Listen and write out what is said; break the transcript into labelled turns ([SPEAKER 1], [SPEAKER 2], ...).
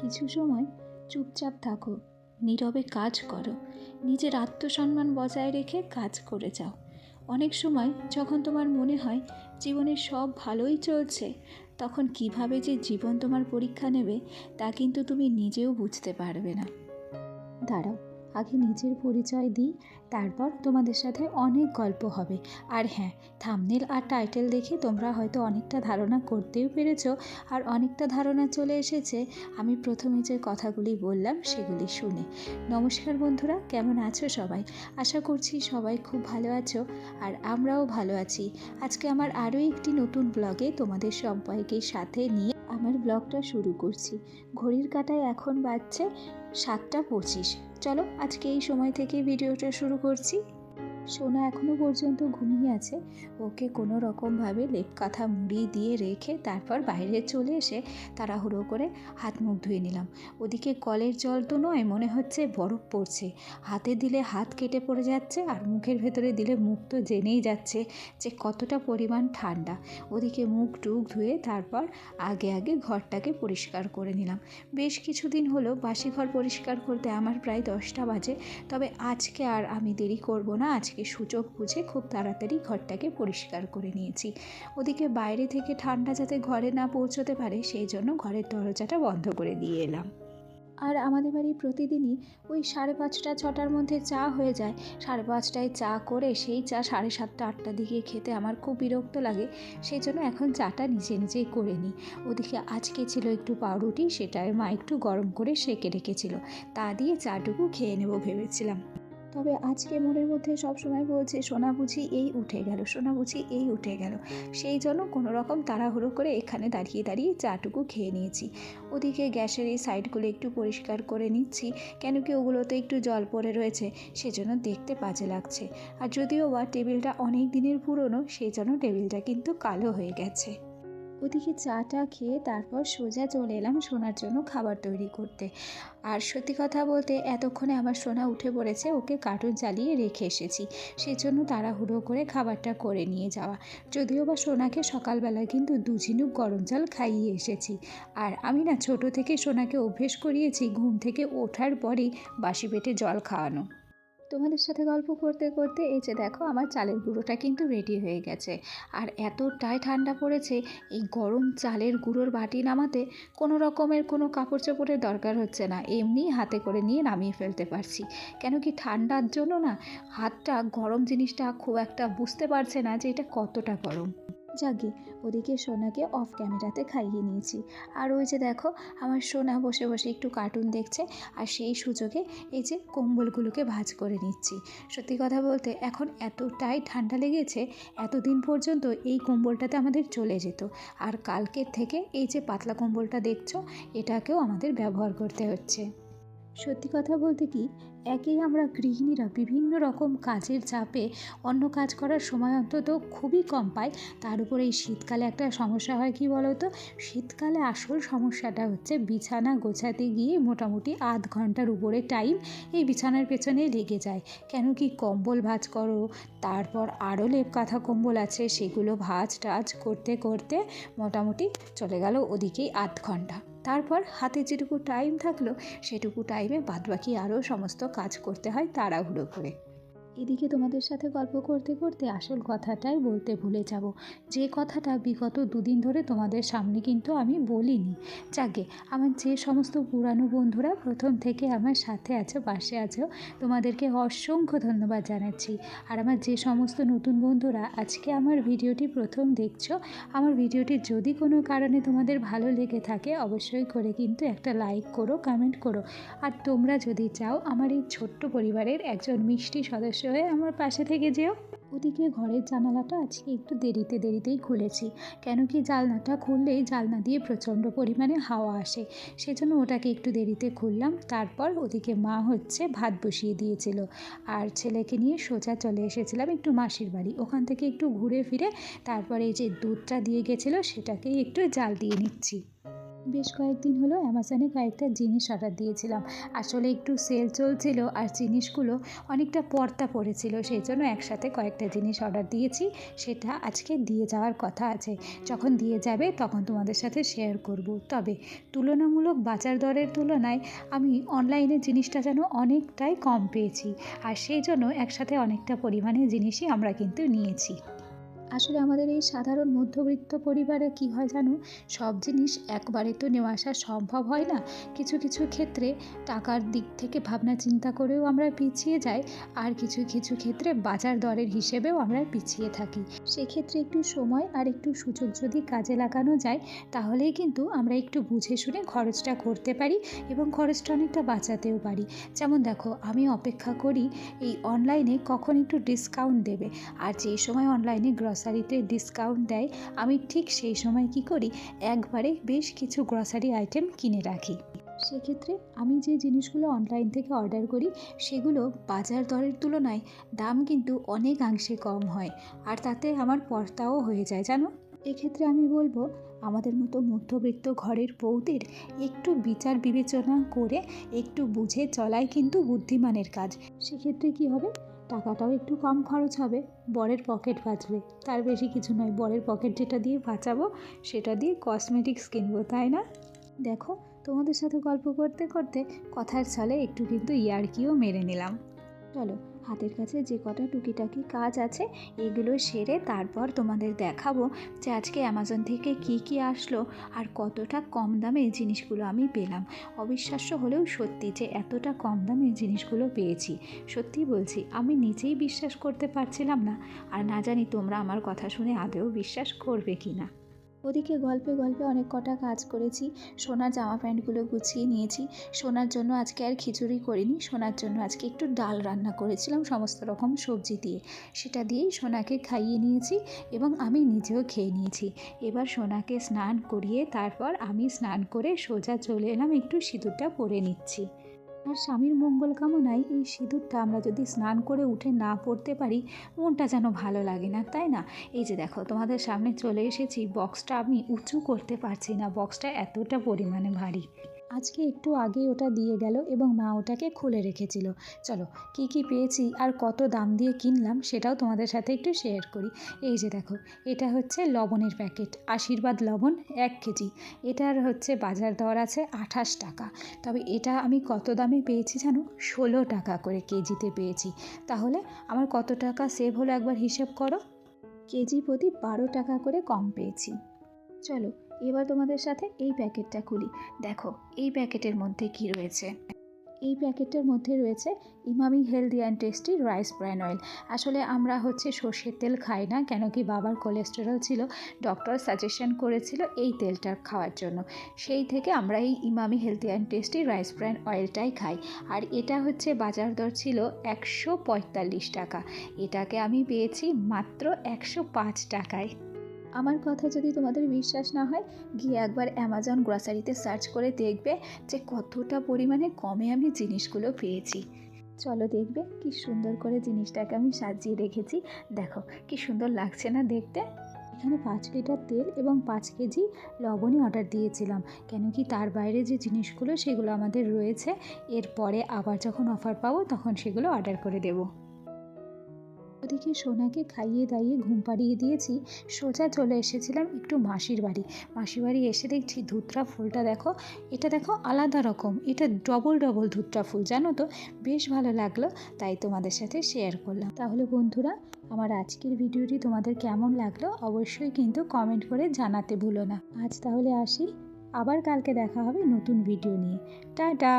[SPEAKER 1] কিছু সময় চুপচাপ থাকো, নীরবে কাজ করো, নিজের আত্মসম্মান বজায় রেখে কাজ করে যাও। অনেক সময় যখন তোমার মনে হয় জীবনে সব ভালোই চলছে, তখন কীভাবে যে জীবন তোমার পরীক্ষা নেবে তা কিন্তু তুমি নিজেও বুঝতে পারবে না। দাঁড়াও। আগে নিজের পরিচয় দিই, তারপর তোমাদের সাথে অনেক গল্প হবে। আর হ্যাঁ থামনেল আর টাইটেল দেখে তোমরা হয়তো অনেকটা ধারণা করতেও পেরেছ। আর অনেকটা ধারণা চলে এসেছে। আমি প্রথমে যে কথাগুলি বললাম, সেগুলি শুনে। নমস্কার বন্ধুরা, কেমন আছো সবাই? আশা করছি সবাই খুব ভালো আছো, আর আমরাও ভালো আছি। আজকে আমার আরও একটি নতুন ব্লগে তোমাদের সবাইকে সাথে নিয়ে আমার ব্লগটা শুরু করছি। ঘড়ির কাঁটায় এখন বাজছে সাতটা পঁচিশ। চলো আজকে এই সময় থেকে ভিডিওটা শুরু করছি। সোনা এখনও পর্যন্ত ঘুমিয়ে আছে। ওকে কোনো রকমভাবে লেপ কাঁথা মুড়ি দিয়ে রেখে তারপর বাইরে চলে এসে তাড়াহুড়ো করে হাত মুখ ধুয়ে নিলাম। ওদিকে কলের জল তো নয়, মনে হচ্ছে বরফ পড়ছে। হাতে দিলে হাত কেটে পড়ে যাচ্ছে আর মুখের ভেতরে দিলে মুখ তো জেনেই যাচ্ছে যে কতটা পরিমাণ ঠান্ডা। ওদিকে মুখ টুক ধুয়ে তারপর আগে আগে ঘরটাকে পরিষ্কার করে নিলাম। বেশ কিছুদিন হলো বাসি ঘর পরিষ্কার করতে আমার প্রায় দশটা বাজে। তবে আজকে আর আমি দেরি করব না, আজকে সুযোগ বুঝে খুব তাড়াতাড়ি ঘরটাকে পরিষ্কার করে নিয়েছি। ওদিকে বাইরে থেকে ঠান্ডা যাতে ঘরে না পৌঁছতে পারে, সেই জন্য ঘরের দরজাটা বন্ধ করে দিয়ে এলাম। আর আমাদের বাড়ি প্রতিদিনই ওই সাড়ে পাঁচটা, ছটার মধ্যে চা হয়ে যায়। সাড়ে পাঁচটায় চা করে সেই চা সাড়ে সাতটা, আটটার দিকে খেতে আমার খুব বিরক্ত লাগে। সেই জন্য এখন চাটা নিজে নিজেই করে নিই। ওদিকে আজকে ছিল একটু পাউরুটি সেটাই মা একটু গরম করে সেঁকে রেখেছিল। তা দিয়ে চাটুকু খেয়ে নেব ভেবেছিলাম। তবে আজকে মনের মধ্যে সবসময় বলছে, সোনা বুঝি এই উঠে গেল, সোনা বুঝি এই উঠে গেল। সেই জন্য কোনো রকম তাড়াহুড়ো করে এখানে দাঁড়িয়ে দাঁড়িয়ে চাটুকু খেয়ে নিয়েছি। ওদিকে গ্যাসের এই সাইডগুলো একটু পরিষ্কার করে নিচ্ছি, কেন কি ওগুলোতে একটু জল পড়ে রয়েছে, সেজন্য দেখতে বাজে লাগছে। আর যদিও বা টেবিলটা অনেক দিনের পুরনো, সেই জন্য টেবিলটা কিন্তু কালো হয়ে গেছে। ওদিকে চাটা খেয়ে তারপর সোজা চলে এলাম সোনার জন্য খাবার তৈরি করতে। আর সত্যি কথা বলতে এতক্ষণে আমার সোনা উঠে পড়েছে, ওকে কার্টুন চালিয়ে রেখে এসেছি। সেই জন্য তাড়াহুড়ো করে খাবারটা করে নিয়ে যাওয়া। যদিও বা সোনাকে সকালবেলায় কিন্তু দু ঝিনুক গরম জল খাইয়ে এসেছি। আর আমি না ছোট থেকে সোনাকে অভ্যেস করিয়েছি ঘুম থেকে ওঠার পরেই বাসি পেটে জল খাওয়ানো। তোমাদের সাথে গল্প করতে করতে এই যে দেখো আমার চালের গুঁড়োটা কিন্তু রেডি হয়ে গেছে। আর এতটাই ঠান্ডা পড়েছে, এই গরম চালের গুঁড়োর বাটি নামাতে কোনো রকমের কোনো কাপড় চোপড়ের দরকার হচ্ছে না, এমনি হাতে করে নিয়ে নামিয়ে ফেলতে পারছি। কেন কি ঠান্ডার জন্য না হাতটা গরম জিনিসটা খুব একটা বুঝতে পারছে না যে এটা কতটা গরম। যাকে ওদিকে সোনাকে অফ ক্যামেরাতে খাইয়ে নিয়েছি। আর ওই যে দেখো, আমার সোনা বসে বসে একটু কার্টুন দেখছে, আর সেই সুযোগে এই যে কম্বলগুলোকে ভাজ করে নিচ্ছি। সত্যি কথা বলতে, এখন এতটাই ঠান্ডা লেগেছে, এতদিন পর্যন্ত এই কম্বলটাতে আমাদের চলে যেত। আর কালকের থেকে এই যে পাতলা কম্বলটা দেখছ, এটাকেও আমাদের ব্যবহার করতে হচ্ছে। সত্যি কথা বলতে কি একেই আমরা গৃহিণীরা বিভিন্ন রকম কাজের চাপে অন্য কাজ করার সময় অন্তত খুবই কম পাই। তার উপরে এই শীতকালে একটা সমস্যা হয় কি বলো তো শীতকালে আসল সমস্যাটা হচ্ছে বিছানা গোছাতে গিয়ে মোটামুটি আধ ঘণ্টার উপরে টাইম এই বিছানার পেছনে লেগে যায়। কেন কি কম্বল ভাঁজ করো, তারপর আরও লেপ কাঁথা কম্বল আছে, সেগুলো ভাঁজ টাজ করতে করতে মোটামুটি চলে গেল ওদিকেই আধ ঘণ্টা। তারপর হাতে যেটুকু টাইম থাকল, সেটুকু টাইমে বাদবাকি আরও সমস্ত কাজ করতে হয় তাড়াহুড়ো করে। এদিকে তোমাদের সাথে গল্প করতে করতে আসল কথাটাই বলতে ভুলে যাব। যে কথাটা বিগত দুদিন ধরে তোমাদের সামনে কিন্তু আমি বলিনি। যাকে আমার যে সমস্ত পুরানো বন্ধুরা প্রথম থেকে আমার সাথে আছো, পাশে আছো, তোমাদেরকে অসংখ্য ধন্যবাদ জানাচ্ছি। আর আমার যে সমস্ত নতুন বন্ধুরা আজকে আমার ভিডিওটি প্রথম দেখছ, আমার ভিডিওটি যদি কোনো কারণে তোমাদের ভালো লেগে থাকে, অবশ্যই করে কিন্তু একটা লাইক করো, কমেন্ট করো। আর তোমরা যদি চাও, আমার এই ছোট্ট পরিবারের একজন মিষ্টি সদস্য হয়ে আমার পাশে থেকে যেও। ওদিকে ঘরের জানালাটা আজকে একটু দেরিতে দেরিতেই খুলেছি। কেন কি জানলাটা খুললেই জানলা দিয়ে প্রচণ্ড পরিমাণে হাওয়া আসে। সেজন্য ওটাকে একটু দেরিতে খুললাম। তারপর ওদিকে মা হচ্ছে ভাত বসিয়ে দিয়েছিল। আর ছেলেকে নিয়ে সোজা চলে এসেছিলাম একটু মাসির বাড়ি। ওখান থেকে একটু ঘুরে ফিরে তারপরে এই যে দুধটা দিয়ে গেছিল, সেটাকেই একটু জাল দিয়ে নিচ্ছি। বেশ কয়েকদিন হলো অ্যামাজনে কয়েকটা জিনিস অর্ডার দিয়েছিলাম। আসলে একটু সেল চলছিল আর জিনিসগুলো অনেকটা পর্দা পড়েছিল, সেই জন্য একসাথে কয়েকটা জিনিস অর্ডার দিয়েছি। সেটা আজকে দিয়ে যাওয়ার কথা আছে। যখন দিয়ে যাবে তখন তোমাদের সাথে শেয়ার করব। তবে তুলনামূলক বাজার দরের তুলনায় আমি অনলাইনে জিনিসটা যেন অনেকটাই কম পেয়েছি। আর সেই জন্য একসাথে অনেকটা পরিমাণে জিনিসই আমরা কিন্তু নিয়েছি। আসলে আমাদের এই সাধারণ মধ্যবিত্ত পরিবারে কি হয় জানো? সব জিনিস একবারে তো নেওয়া আসা সম্ভব হয় না। কিছু কিছু ক্ষেত্রে টাকার দিক থেকে ভাবনা চিন্তা করেও আমরা পিছিয়ে যাই আর কিছু কিছু ক্ষেত্রে বাজার দরের হিসেবেও আমরা পিছিয়ে থাকি। সেক্ষেত্রে একটু সময় আর একটু সুযোগ যদি কাজে লাগানো যায়, তাহলেই কিন্তু আমরা একটু বুঝে শুনে খরচটা করতে পারি এবং খরচটা অনেকটা বাঁচাতেও পারি। যেমন দেখো, আমি অপেক্ষা করি এই অনলাইনে কখন একটু ডিসকাউন্ট দেবে। আর যেই সময় অনলাইনে গ্রসারিতে ডিসকাউন্ট দেয়, আমি ঠিক সেই সময় কি করি? একবারে বেশ কিছু গ্রসারি আইটেম কিনে রাখি। সেক্ষেত্রে আমি যে জিনিসগুলো অনলাইন থেকে অর্ডার করি, সেগুলো বাজার দরের তুলনায় দাম কিন্তু অনেকাংশে কম হয়। আর তাতে আমার পর্তাও হয়ে যায়, জানো? এক্ষেত্রে আমি বলব, আমাদের মতো মধ্যবিত্ত ঘরের বউদের একটু বিচার বিবেচনা করে একটু বুঝে চলাই কিন্তু বুদ্ধিমানের কাজ। সেক্ষেত্রে কি হবে? টাকাটাও একটু কম খরচ হবে, বরের পকেট বাঁচবে। তার বেশি কিছু নয়, বরের পকেট যেটা দিয়ে বাঁচাবো, সেটা দিয়ে কসমেটিক্স কিনবো, তাই না? দেখো, তোমাদের সাথে গল্প করতে করতে কথার ছলে একটু কিন্তু ইয়ার্কিও মেরে নিলাম। চলো হাতের কাছে যে কটা টুকিটাকি কাজ আছে, এগুলো সেরে তারপর তোমাদের দেখাবো যে আজকে অ্যামাজন থেকে কি কি আসলো আর কতটা কম দামে জিনিসগুলো আমি পেলাম। অবিশ্বাস্য হলেও সত্যি যে এতটা কম দামে জিনিসগুলো পেয়েছি। সত্যি বলছি, আমি নিজেই বিশ্বাস করতে পারছিলাম না। আর না জানি তোমরা আমার কথা শুনে আদৌ বিশ্বাস করবে কি না ওদিকে গল্পে গল্পে অনেক কটা কাজ করেছি। সোনার জামা প্যান্টগুলো গুছিয়ে নিয়েছি। সোনার জন্য আজকে আর খিচুড়ি করিনি। সোনার জন্য আজকে একটু ডাল রান্না করেছিলাম সমস্ত রকম সবজি দিয়ে। সেটা দিয়েই সোনাকে খাইয়ে নিয়েছি এবং আমি নিজেও খেয়ে নিয়েছি। এবার সোনাকে স্নান করিয়ে তারপর আমি স্নান করে সোজা চলে এলাম, একটু সিঁদুরটা পরে নিচ্ছি। আর স্বামীর মঙ্গল কামনায় এই সিঁদুরটা আমরা যদি স্নান করে উঠে না পড়তে পারি, মনটা যেন ভালো লাগে না, তাই না? এই যে দেখো, তোমাদের সামনে চলে এসেছি বক্সটা আমি উঁচু করতে পারছি না বক্সটা এতটা পরিমাণে ভারী। আজকে একটু আগে ওটা দিয়ে গেল এবং মা ওটাকে খুলে রেখেছিল। চলো, কি কি পেয়েছি আর কত দাম দিয়ে কিনলাম সেটাও তোমাদের সাথে একটু শেয়ার করি। এই যে দেখো, এটা হচ্ছে লবণের প্যাকেট আশীর্বাদ লবণ এক কেজি। এটার হচ্ছে বাজার দর আছে আঠাশ টাকা। তবে এটা আমি কত দামে পেয়েছি জানো? ষোলো টাকা করে কেজিতে পেয়েছি। তাহলে আমার কত টাকা সেভ হলো একবার হিসেব করো? কেজি প্রতি বারো টাকা করে কম পেয়েছি। চলো এবার তোমাদের সাথে এই প্যাকেটটা খুলি। দেখো, এই প্যাকেটের মধ্যে কি রয়েছে? এই প্যাকেটটার মধ্যে রয়েছে Emami healthy and tasty rice bran oil. আসলে আমরা হচ্ছে সর্ষের তেল খাই না, কেন কি বাবার কোলেস্টেরল ছিল ডক্টর সাজেশন করেছিল এই তেলটা খাওয়ার জন্য। সেই থেকে আমরা এই Emami healthy and tasty rice bran অয়েলটাই খাই। আর এটা হচ্ছে বাজার দর ছিল একশো পঁয়তাল্লিশ টাকা। এটাকে আমি পেয়েছি মাত্র একশো পাঁচ টাকায়। আমার কথা যদি তোমাদের বিশ্বাস না হয়, গিয়ে একবার অ্যামাজন গ্রসারিতে সার্চ করে দেখবে যে কতটা পরিমাণে কমে আমি জিনিসগুলো পেয়েছি। চলো দেখবে কি সুন্দর করে জিনিসটাকে আমি সাজিয়ে রেখেছি। দেখো কি সুন্দর লাগছে না দেখতে? এখানে পাঁচ লিটার তেল এবং পাঁচ কেজি লবণই অর্ডার দিয়েছিলাম। কেন কি তার বাইরে যে জিনিসগুলো, সেগুলো আমাদের রয়েছে। এরপরে আবার যখন অফার পাবো, তখন সেগুলো অর্ডার করে দেবো। ওদিকে সোনাকে খাইয়ে দাইয়ে ঘুম পাড়িয়ে দিয়েছি, সোজা চলে এসেছিলাম একটু মাসির বাড়ি। মাসির বাড়ি এসে দেখছি ধুতরা ফুলটা দেখো, এটা দেখো আলাদা রকম, এটা ডবল ডবল ধুতরা ফুল, জানো তো? বেশ ভালো লাগল, তাই তোমাদের সাথে শেয়ার করলাম। তাহলে বন্ধুরা, আমার আজকের ভিডিওটি তোমাদের কেমন লাগল অবশ্যই কিন্তু কমেন্ট করে জানাতে ভুলো না। আজ তাহলে আসি, আবার কালকে দেখা হবে নতুন ভিডিও নিয়ে। টাটা!